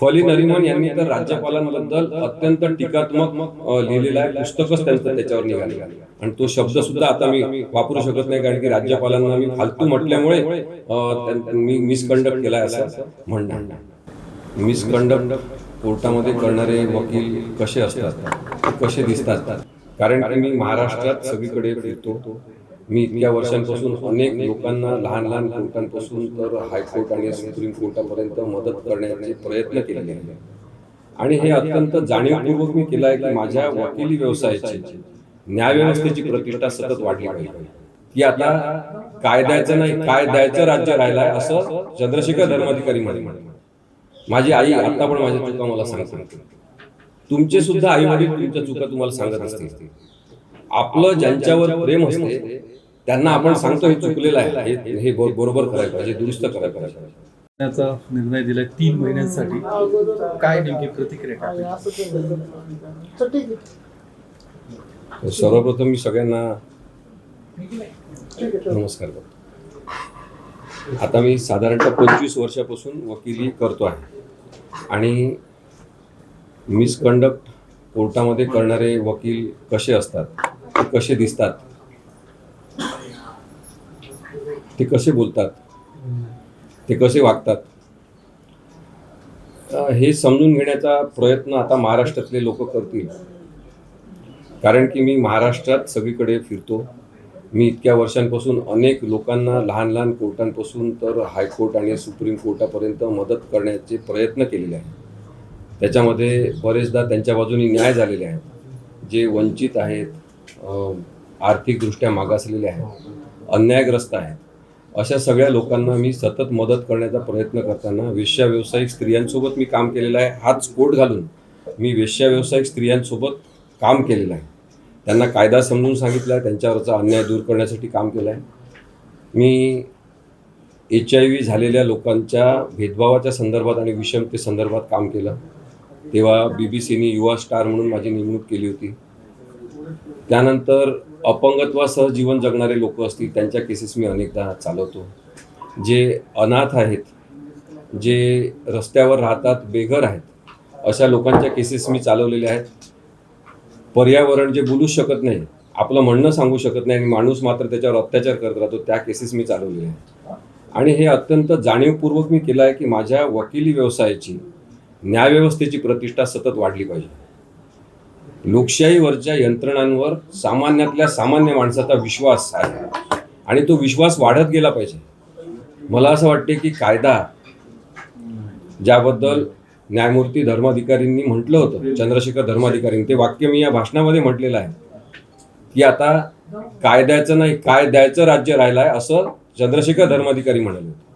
फली नरिमन यांनी तर राज्यपालांबद्दल अत्यंत टीकात्मक लिहिलेलं आहे पुस्तकच त्यांचं त्याच्यावर निघाले. आणि तो शब्द सुद्धा आता मी वापरू शकत नाही कारण की राज्यपालांना मी फालतू म्हटल्यामुळे मी मिसकंडक्ट केलाय असं म्हणणं. मिसकंडक्ट कोर्टामध्ये करणारे वकील कसे असतात? कसे दिसतात? कारण की मी महाराष्ट्रात सगळीकडे फिरतो. मी इतक्या वर्षांपासून अनेक लोकांना लहान लहान कोर्टांपासून तर हायकोर्ट आणि सुप्रीम कोर्टापर्यंत मदत करण्याचे प्रयत्न केलेले आहेत. आणि हे अत्यंत जाणीवपूर्वक मी केलं आहे की माझ्या वकिली व्यवसायाची न्यायव्यवस्थेची प्रतिष्ठा सतत वाढली पाहिजे. की आता कायद्याचं नाही काय द्यायचं राज्य राहिलंय असं चंद्रशेखर धर्माधिकारी म्हणे माझी आई आता पण माझ्या चुका मला सांगते. तुमचे सुद्धा आई वडील तुमच्या चुका तुम्हाला सांगत असतील. आपलं ज्यांच्यावर प्रेम असते त्यांना आपण सांगतो हे चुकलेलं आहे. हे- हे बरो- बरोबर करायला पाहिजे दुरुस्त करायला पाहिजे. निर्णय दिलाय तीन महिन्यांसाठी. काय नेमकी प्रतिक्रिया टाकली? सर्वप्रथम मी सगळ्यांना नमस्कार करतो. आता मी साधारणतः पंचवीस वर्षापासून वकिली करतो आहे. आणि मिसकंडक्ट कोर्टामध्ये करणारे वकील कसे असतात ते कसे दिसतात ते कसे बोलतात? ते कसे वागतात? हे समजून घेण्याचा प्रयत्न आता महाराष्ट्रातले लोक करतील. कारण की मी महाराष्ट्रात सगळीकडे फिरतो. मी इतक्या वर्षांपासून अनेक लोकांना लहान लहान कोर्टांपासून तर हायकोर्ट आणि सुप्रीम कोर्टापर्यंत मदत करण्याचे प्रयत्न केलेले आहेत. त्याच्यामध्ये बरेचदा त्यांच्या बाजूने न्याय झालेले आहेत. जे वंचित आहेत आर्थिकदृष्ट्या मागासलेले आहेत अन्यायग्रस्त आहेत. अशा सगळ्या लोकांना मी सतत मदत करण्याचा प्रयत्न करताना वेश्या व्यावसायिक स्त्रियांसोबत मी काम केलेलं आहे. हाच कोट घालून मी वेश्या व्यावसायिक स्त्रियांसोबत काम केलेलं आहे. त्यांना कायदा समजून सांगितला आहे. त्यांच्यावरचा अन्याय दूर करण्यासाठी काम केलं आहे मी एच आय व्ही झालेल्या लोकांच्या भेदभावाच्या संदर्भात आणि विषमते संदर्भात काम केलं. तेव्हा बी बी सीने युवा स्टार म्हणून माझी नेमणूक केली होती. त्यानंतर अपंगत्वासह जीवन जगणारे लोक असतील त्यांच्या केसेस मी अनेकदा चालवतो. जे अनाथ आहेत जे रस्त्यावर राहतात बेघर आहेत अशा लोकांच्या केसेस मी चालवलेल्या आहेत. पर्यावरण जे बोलूच शकत नाही आपलं म्हणणं सांगू शकत नाही आणि माणूस मात्र त्याच्यावर अत्याचार करत राहतो त्या केसेस मी चालवलेल्या आहेत. आणि हे अत्यंत जाणीवपूर्वक मी केलं आहे की माझ्या वकिली व्यवसायाची न्यायव्यवस्थेची प्रतिष्ठा सतत वाढली पाहिजे. लोकशाहीवरच्या यंत्रणांवर सामान्यातल्या सामान्य माणसाचा विश्वास आहे. आणि तो विश्वास वाढत गेला पाहिजे. मला असं वाटते की कायदा ज्याबद्दल न्यायमूर्ती धर्माधिकारींनी म्हटलं होतं चंद्रशेखर धर्माधिकारींनी ते वाक्य मी या भाषणामध्ये म्हटलेलं आहे की आता कायद्याचं नाही काय द्यायचं राज्य राहिलं आहे असं चंद्रशेखर धर्माधिकारी म्हणाले होते.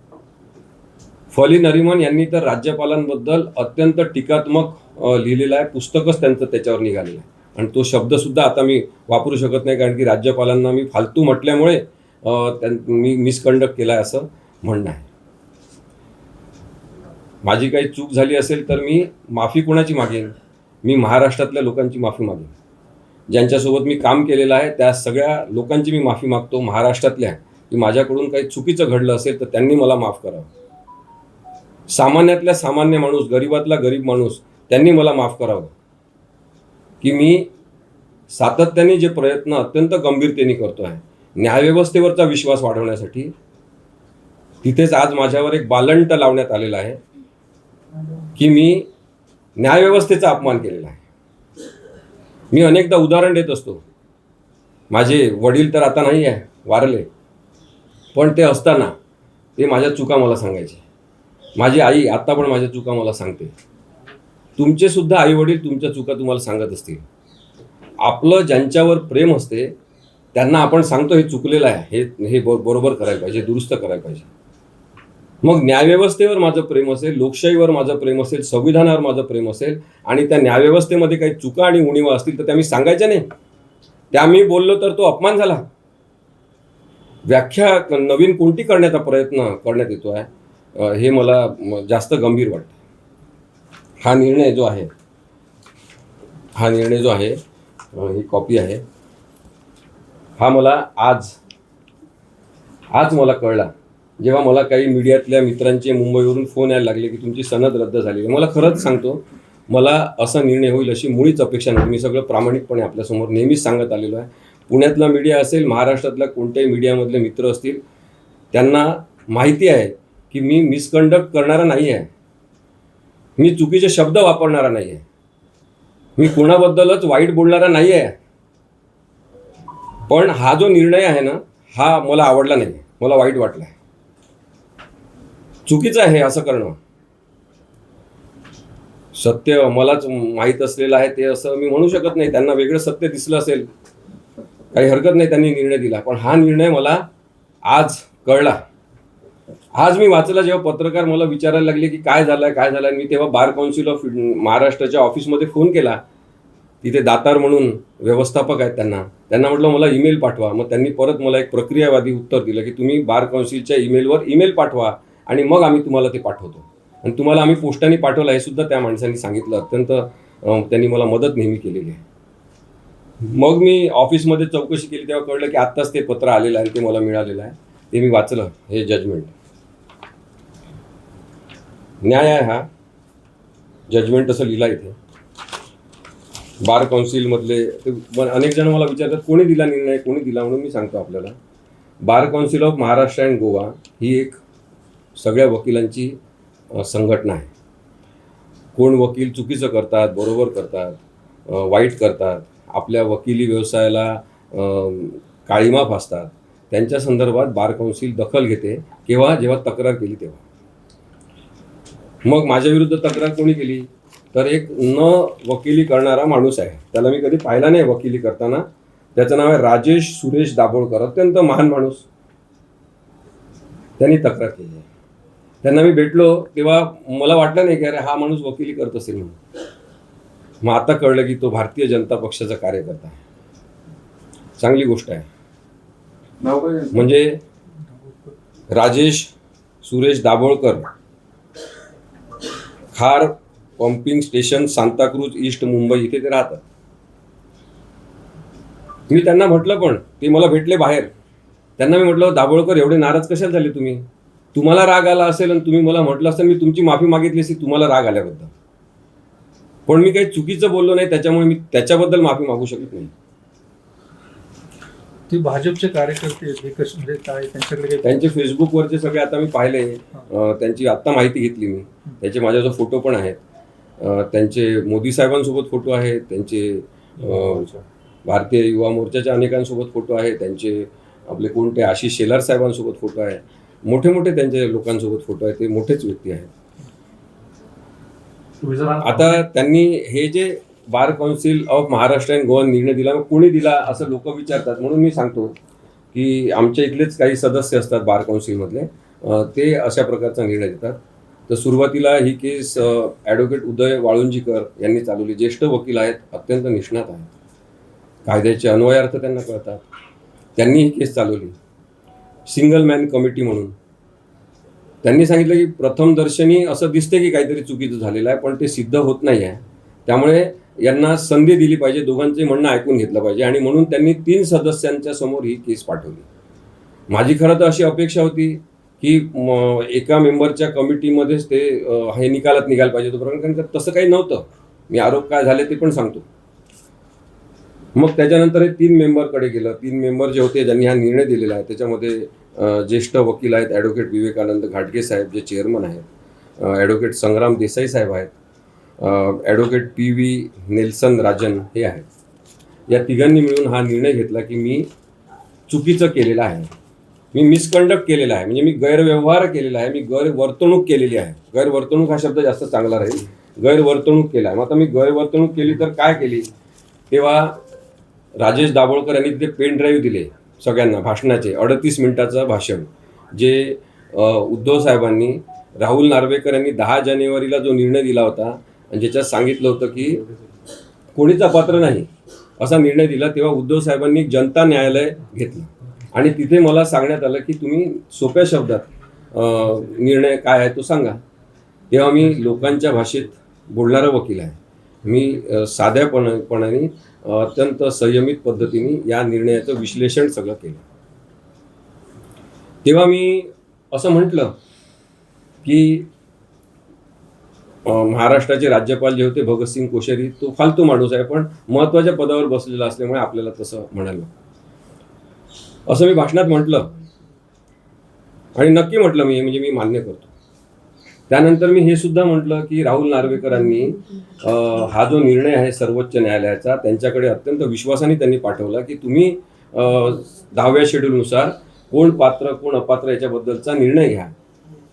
फली नरिमन यांनी तर राज्यपालांबद्दल अत्यंत टीकात्मक लिहिलेलं आहे. पुस्तकच त्यांचं त्याच्यावर निघालेलं आहे. आणि तो शब्द सुद्धा आता मी वापरू शकत नाही कारण की राज्यपालांना मी फालतू म्हटल्यामुळे मी मिसकंडक्ट केलाय असं म्हणणं आहे. माझी काही चूक झाली असेल तर मी माफी कोणाची मागेन? मी महाराष्ट्रातल्या लोकांची माफी मागेन. ज्यांच्यासोबत मी काम केलेलं आहे त्या सगळ्या लोकांची मी माफी मागतो महाराष्ट्रातल्या. की माझ्याकडून काही चुकीचं घडलं असेल तर त्यांनी मला माफ करावं. सामान्यातल्या सामान्य माणूस गरीबातला गरीब माणूस त्यांनी मला माफ करावं. की मी सातत्याने जे प्रयत्न अत्यंत गंभीरतेने करतो आहे न्यायव्यवस्थेवरचा विश्वास वाढवण्यासाठी तिथेच आज माझ्यावर एक बालंट लावण्यात आलेला आहे की मी न्यायव्यवस्थेचा अपमान केलेला आहे. मी अनेकदा उदाहरण देत असतो. माझे वडील तर आता नाही आहे वारले. पण ते असताना ते माझ्या चुका मला सांगायचे. माझी आई आत्ता पण माझ्या चुका मला सांगते. तुमचे सुद्धा आई वडील तुमच्या चुका तुम्हाला सांगत असतील. आपलं ज्यांच्यावर प्रेम असते त्यांना आपण सांगतो हे चुकलेलं आहे हे हे बरोबर करायला पाहिजे दुरुस्त करायला पाहिजे. मग न्यायव्यवस्थेवर माझं प्रेम असेल लोकशाहीवर माझं प्रेम असेल संविधानावर माझं प्रेम असेल आणि त्या न्यायव्यवस्थेमध्ये काही चुका आणि उणीवा असतील तर त्या मी सांगायच्या नाही. त्या मी बोललो तर तो अपमान झाला. व्याख्या नवीन कोणती करण्याचा प्रयत्न करण्यात येतो आहे हे मला जास्त गंभीर वाटतं हा निर्णय जो आहे हा निर्णय जो आहे ही कॉपी आहे. हा मला आज आज मला कळला. जेव्हा मला काही मीडियातल्या मित्रांचे मुंबईवरून फोन यायला लागले की तुमची सनद रद्द झाली. मला खरंच सांगतो मला असा निर्णय होईल अशी मुळीच अपेक्षा नव्हती मी सगळं प्रामाणिकपणे आपल्यासमोर नेहमीच सांगत आलेलो आहे. पुण्यातला मीडिया असेल महाराष्ट्रातल्या कोणत्याही मीडियामधले मित्र असतील त्यांना माहिती आहे की मी मिसकंडक्ट करणारा नाही आहे मी चुकीचे शब्द वापरणारा नाही आहे मी कुणाबद्दलच वाईट बोलणारा नाही आहे पण हा जो निर्णय आहे ना हा मला आवडला नाही मला वाईट वाटला आहे चुकीचं आहे असं करणं. सत्य मलाच माहीत असलेलं आहे ते असं मी म्हणू शकत नाही. त्यांना वेगळं सत्य दिसलं असेल काही हरकत नाही त्यांनी निर्णय दिला. पण हा निर्णय मला आज कळला. आज मी वाचला जेव्हा पत्रकार मला विचारायला लागले की काय झालंय काय झालंय? मी तेव्हा बार काउन्सिल ऑफ महाराष्ट्राच्या ऑफिसमध्ये फोन केला. तिथे दातार म्हणून व्यवस्थापक आहेत त्यांना. त्यांना म्हटलं मला ईमेल पाठवा. मग त्यांनी परत मला एक प्रक्रियावादी उत्तर दिलं की तुम्ही बार काउन्सिलच्या ईमेलवर ईमेल पाठवा आणि मग आम्ही तुम्हाला ते पाठवतो. आणि तुम्हाला आम्ही पोस्टाने पाठवलं हे सुद्धा त्या माणसांनी सांगितलं. अत्यंत त्यांनी मला मदत नेहमी केलेली आहे. मग मी ऑफिसमध्ये चौकशी केली तेव्हा कळलं की आत्ताच ते पत्र आलेलं आहे ते मला मिळालेलं आहे. ते मी वाचलं हे जजमेंट न्याय आहे हा. जजमेंट असं लिहिला इथे. बार काउन्सिलमधले ते अनेक जण मला विचारतात कोणी दिला निर्णय कोणी दिला म्हणून मी सांगतो आपल्याला. Bar council of Maharashtra and Goa ही एक सगळ्या वकिलांची संघटना आहे. कोण वकील चुकीचं करतात बरोबर करतात वाईट करतात आपल्या वकिली व्यवसायाला काळीमा फासतात त्यांच्या संदर्भात बार काउन्सिल दखल घेते केव्हा? जेव्हा तक्रार केली तेव्हा. मग माझ्या विरुद्ध तक्रार कोणी केली? तर एक न वकिली करणारा माणूस आहे. त्याला मी कधी पाहिला नाही वकिली करताना. त्याचं नाव आहे राजेश सुरेश दाभोळकर. अत्यंत महान माणूस. त्यांनी तक्रार केली. आहे त्यांना मी भेटलो तेव्हा मला वाटलं नाही की अरे हा माणूस वकिली करत असेल म्हणून. मग आता कळलं की तो भारतीय जनता पक्षाचा कार्यकर्ता आहे. चांगली गोष्ट आहे. म्हणजे Rajesh Suresh Dabholkar. Khar pumping station Santacruz east Mumbai इथे ते राहतात. मी त्यांना म्हटलं पण ते मला भेटले बाहेर. त्यांना मी म्हटलं दाभोळकर एवढे नाराज कशाला झाले तुम्ही? तुम्हाला राग आला असेल आणि तुम्ही मला म्हटलं असेल मी तुमची माफी मागितली असती तुम्हाला राग आल्याबद्दल. पण मी काही चुकीचं बोललो नाही त्याच्यामुळे मी त्याच्याबद्दल माफी मागू शकत नाही. ते भाजपचे कार्यकर्ते आहेत, हे कसे म्हणजे काय त्यांच्याकडे काही त्यांचे फेसबुकवरचे सगळे आता मी पाहिले. अं, त्यांची आत्ता माहिती घेतली मी. त्याचे माझ्याजवळ फोटो पण आहेत. अं, त्यांचे मोदी साहेबांसोबत फोटो आहेत त्यांचे अं, भारतीय युवा मोर्चाच्या अनेकांसोबत फोटो आहे त्यांचे आपले कोणते आशिष शेलार साहेबांसोबत फोटो आहे. मोठे मोठे त्यांचे लोकांसोबत फोटो आहेत ते मोठेच व्यक्ती आहेत. आता त्यांनी हे जे bar council of Maharashtra and Goa निर्णय दिला मग कोणी दिला असं लोक विचारतात. म्हणून मी सांगतो की आमच्या इथलेच काही सदस्य असतात बार काउन्सिलमधले ते अशा प्रकारचा निर्णय देतात. तर सुरुवातीला ही केस ॲडव्होकेट उदय वाळुंजीकर यांनी चालवली. ज्येष्ठ वकील आहेत अत्यंत निष्णात आहेत. कायद्याचे अन्वयार्थ त्यांना कळतात. त्यांनी ही केस चालवली. सिंगल मॅन कमिटी म्हणून. त्यांनी सांगितलं की प्रथमदर्शनी असं दिसते की काहीतरी चुकीचं झालेलं आहे पण ते सिद्ध होत नाही आहे त्यामुळे यांना संधी दिली पाहिजे दोघांचे म्हणणं ऐकून घेतलं पाहिजे आणि म्हणून त्यांनी तीन सदस्यांच्या समोर ही केस पाठवली. माझी खरं तर अशी अपेक्षा होती की म, एका मेंबरच्या कमिटीमध्येच ते हे निकालात निघायला पाहिजे होतं कारण कारण तसं काही नव्हतं. मी आरोप काय झाले ते पण सांगतो. मग त्याच्यानंतर हे तीन मेंबरकडे गेलं. तीन मेंबर जे होते ज्यांनी हा निर्णय दिलेला आहे त्याच्यामध्ये ज्येष्ठ वकील आहेत ॲडव्होकेट विवेकानंद घाटगे साहेब जे चेअरमन आहेत ॲडव्होकेट संग्राम देसाई साहेब आहेत advocate P V Nelson Rajan हे आहेत. या तिघांनी मिळून हा निर्णय घेतला की मी चुकीचं केलेलं आहे. मी मिसकंडक्ट केलेला आहे. म्हणजे मी गैरव्यवहार केलेला आहे. मी गैरवर्तणूक केलेली आहे. गैरवर्तणूक हा शब्द जास्त चांगला राहील. गैरवर्तणूक केला आहे. मग आता मी गैरवर्तणूक केली तर काय केली? तेव्हा राजेश दाभोळकर यांनी तिथे पेन ड्राईव्ह दिले सगळ्यांना भाषणाचे. अडतीस मिनिटाचं भाषण. जे उद्धव साहेबांनी राहुल नार्वेकर यांनी दहा जानेवारीला जो निर्णय दिला होता आणि ज्याच्यात सांगितलं होतं की कोणीच अपात्र नाही असा निर्णय दिला तेव्हा उद्धव साहेबांनी जनता न्यायालय घेतलं. आणि तिथे मला सांगण्यात आलं की तुम्ही सोप्या शब्दात निर्णय काय आहे तो सांगा. तेव्हा मी लोकांच्या भाषेत बोलणारा वकील आहे. मी साध्यापणपणाने अत्यंत संयमित पद्धतीने या निर्णयाचं विश्लेषण सगळं केलं. तेव्हा मी असं म्हटलं की महाराष्ट्राचे राज्यपाल जे होते भगतसिंग कोश्यारी तो फालतू माणूस आहे. पण महत्त्वाच्या पदावर बसलेला असल्यामुळे आपल्याला तसं म्हणालं असं मी भाषणात म्हटलं. आणि नक्की म्हटलं मी म्हणजे मी मान्य करतो. त्यानंतर मी हे सुद्धा म्हटलं की राहुल नार्वेकरांनी हा जो निर्णय आहे सर्वोच्च न्यायालयाचा त्यांच्याकडे अत्यंत विश्वासाने त्यांनी पाठवला की तुम्ही दहाव्या शेड्यूलनुसार कोण पात्र कोण अपात्र याच्याबद्दलचा निर्णय घ्या.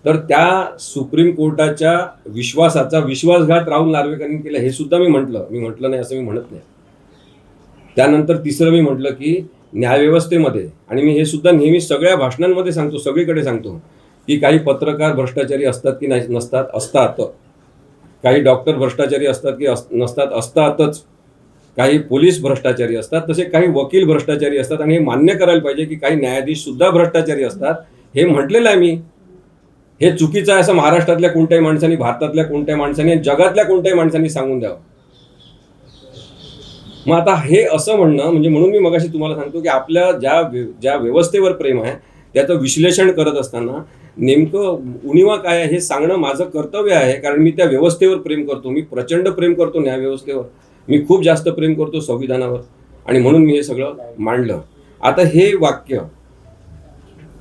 तर त्या सुप्रीम कोर्टाच्या विश्वासाचा विश्वासघात राहुल नार्वेकरांनी केला हे सुद्धा मी म्हटलं. मी म्हटलं नाही असं मी म्हणत नाही. त्यानंतर तिसरं मी म्हटलं की न्यायव्यवस्थेमध्ये आणि मी हे सुद्धा नेहमी सगळ्या भाषणांमध्ये सांगतो सगळीकडे सांगतो की काही पत्रकार भ्रष्टाचारी असतात की नाही नसतात असतात. काही डॉक्टर भ्रष्टाचारी असतात की अस- नसतात असतातच. काही पोलीस भ्रष्टाचारी असतात तसे काही वकील भ्रष्टाचारी असतात आणि हे मान्य करायला पाहिजे की काही न्यायाधीश सुद्धा भ्रष्टाचारी असतात हे म्हटलेलं आहे मी. हे चुकीचं आहे असं महाराष्ट्रातल्या कोणत्याही माणसाने भारतातल्या कोणत्याही माणसाने जगातल्या कोणत्याही माणसाने सांगून द्यावं. मग आता हे असं म्हणणं म्हणजे म्हणून मी मगाशी तुम्हाला सांगतो की आपल्या ज्या ज्या व्यवस्थेवर प्रेम आहे त्याचं विश्लेषण करत असताना नेमकं उणिवा काय आहे हे सांगणं माझं कर्तव्य आहे कारण मी त्या व्यवस्थेवर प्रेम करतो. मी प्रचंड प्रेम करतो न्यायव्यवस्थेवर मी खूप जास्त प्रेम करतो संविधानावर. आणि म्हणून मी हे सगळं मांडलं. आता हे वाक्य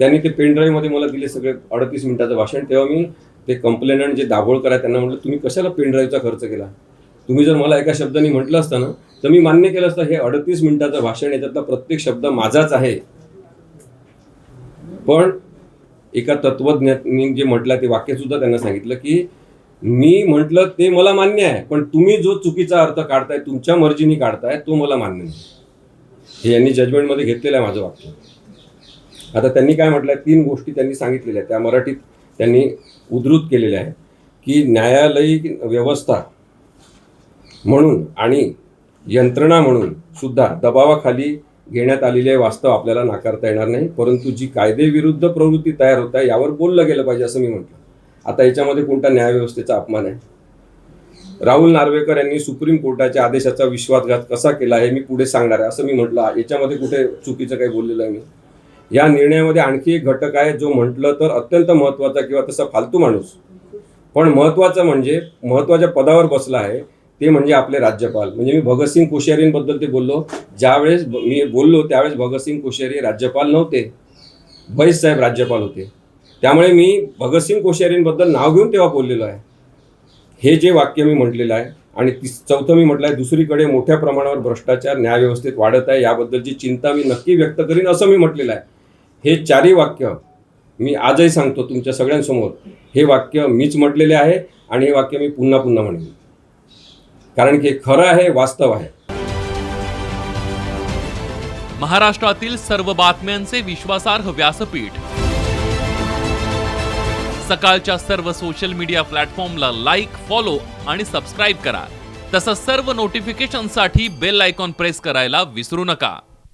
त्यांनी ते पेनड्राईव्हमध्ये मला दिले सगळे अडतीस मिनिटाचं भाषण. तेव्हा मी ते कंप्लेनंट जे दाभोळकर आहे त्यांना म्हटलं तुम्ही कशाला पेनड्राईव्हचा खर्च केला? तुम्ही जर मला एका शब्दाने म्हटलं असतं ना तर मी मान्य केलं असतं हे अडतीस मिनिटाचं भाषण याच्यातला प्रत्येक शब्द माझाच आहे. पण एका तत्वज्ञानी जे म्हटलं ते वाक्य सुद्धा त्यांना सांगितलं की मी म्हटलं ते मला मान्य आहे पण तुम्ही जो चुकीचा अर्थ काढताय तुमच्या मर्जीने काढताय तो मला मान्य नाही. हे यांनी जजमेंटमध्ये घेतलेलं आहे माझं वाक्य. आता त्यांनी काय म्हटलं तीन गोष्टी त्यांनी सांगितलेल्या आहेत. त्या मराठीत त्यांनी उद्धृत केलेल्या आहेत की न्यायालयीन व्यवस्था म्हणून आणि यंत्रणा म्हणून सुद्धा दबावाखाली घेण्यात आलेले वास्तव आपल्याला नाकारता येणार नाही. परंतु जी कायदेविरुद्ध प्रवृत्ती तयार होत आहे यावर बोललं गेलं पाहिजे असं मी म्हटलं. आता याच्यामध्ये कोणता न्यायव्यवस्थेचा अपमान आहे? राहुल नार्वेकर यांनी सुप्रीम कोर्टाच्या आदेशाचा विश्वासघात कसा केला हे मी पुढे सांगणार आहे असं मी म्हटलं. याच्यामध्ये कुठे चुकीचं काही बोललेलं आहे मी? या निर्णयामध्ये आणखी एक घटक आहे जो म्हटलं तर अत्यंत महत्त्वाचा किंवा तसा फालतू माणूस. पण महत्त्वाचं म्हणजे महत्त्वाच्या पदावर बसला आहे ते म्हणजे आपले राज्यपाल. म्हणजे मी भगतसिंग कोश्यारींबद्दल ते बोललो. ज्यावेळेस मी बोललो त्यावेळेस भगतसिंग कोश्यारी राज्यपाल नव्हते. बैस साहेब राज्यपाल होते. त्यामुळे मी भगतसिंग कोश्यारींबद्दल नाव घेऊन तेव्हा बोललेलो आहे. हे जे वाक्य मी म्हटलेलं आहे आणि तिस चौथं मी म्हटलं आहे दुसरीकडे मोठ्या प्रमाणावर भ्रष्टाचार न्यायव्यवस्थेत वाढत आहे याबद्दलची चिंता मी नक्की व्यक्त करीन असं मी म्हटलेलं आहे. हे चारही वाक्य मी आजही सांगतो तुमच्या सगळ्यांसमोर. हे वाक्य मीच म्हटलेले आहे आणि हे वाक्य मी पुन्हा पुन्हा म्हणेन. कारण की खरं आहे वास्तव आहे. महाराष्ट्रातील सर्व बातम्यांचे विश्वासार्ह व्यासपीठ. सकाळच्या सर्व सोशल मीडिया प्लॅटफॉर्मला लाईक फॉलो आणि सबस्क्राईब करा. तसंच सर्व नोटिफिकेशनसाठी बेल आयकॉन प्रेस करायला विसरू नका.